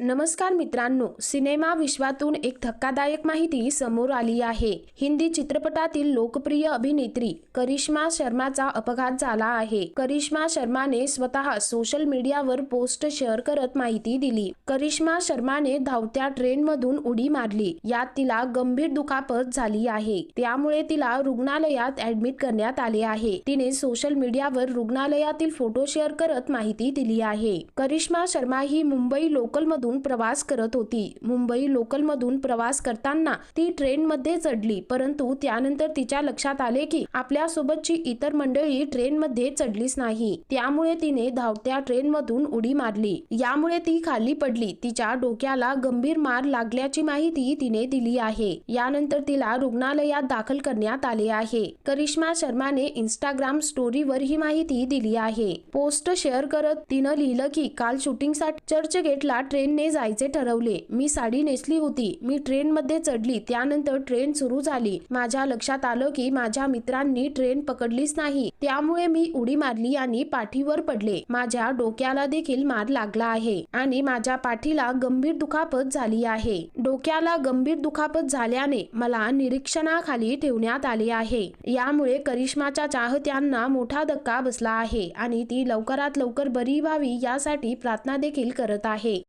नमस्कार मित्रांनो सिनेमा विश्वातून एक धक्कादायक माहिती समोर आली आहे. हिंदी चित्रपटातील लोकप्रिय अभिनेत्री करिश्मा शर्माचा अपघात झाला आहे. करिश्मा शर्माने स्वतः सोशल मीडियावर पोस्ट शेअर करत माहिती दिली. करिश्मा शर्माने धावत्या ट्रेन मधून उडी मारली. यात तिला गंभीर दुखापत झाली आहे. त्यामुळे तिला रुग्णालयात ऍडमिट करण्यात आले आहे. तिने सोशल मीडियावर रुग्णालयातील फोटो शेअर करत माहिती दिली आहे. करिश्मा शर्मा ही मुंबई लोकल मधून प्रवास करत होती. मुंबई लोकल मधून प्रवास करताना ती ट्रेन मध्ये चढली परंतु त्यानंतर तिच्या लक्षात आले की आपल्या सोबतची इतर मंडळी ट्रेन मध्ये चढलीच नाही. त्यामुळे तिने धावत्या ट्रेन मधून उडी मारली. यामुळे ती खाली पडली. तिच्या डोक्याला गंभीर मार लागल्याची माहिती तिने दिली आहे. यानंतर तिला रुग्णालयात दाखल करण्यात आले आहे. करिश्मा शर्माने इंस्टाग्राम स्टोरीवर ही माहिती दिली आहे. पोस्ट शेअर करत तिनं लिहिलं की काल शूटिंगसाठी चर्चगेटला ट्रेनने जायचे ठरवले. मी साडी नेसली होती. मी ट्रेनमध्ये चढली. त्यानंतर ट्रेन सुरू झाली. माझ्या लक्षात आलं की माझ्या मित्रांनी ट्रेन पकडलीच नाही. त्यामुळे मी उडी मारली आणि पाठीवर पडले. माझ्या डोक्याला देखील मार लागला आहे आणि माझ्या पाठीला गंभीर दुखापत झाली आहे. डोक्याला गंभीर दुखापत झाल्याने मला निरीक्षणाखाली ठेवण्यात आले आहे. यामुळे करिश्माच्या चाहत्यांना मोठा धक्का बसला आहे आणि ती लवकरात लवकर बरी व्हावी यासाठी प्रार्थना देखील करत आहे.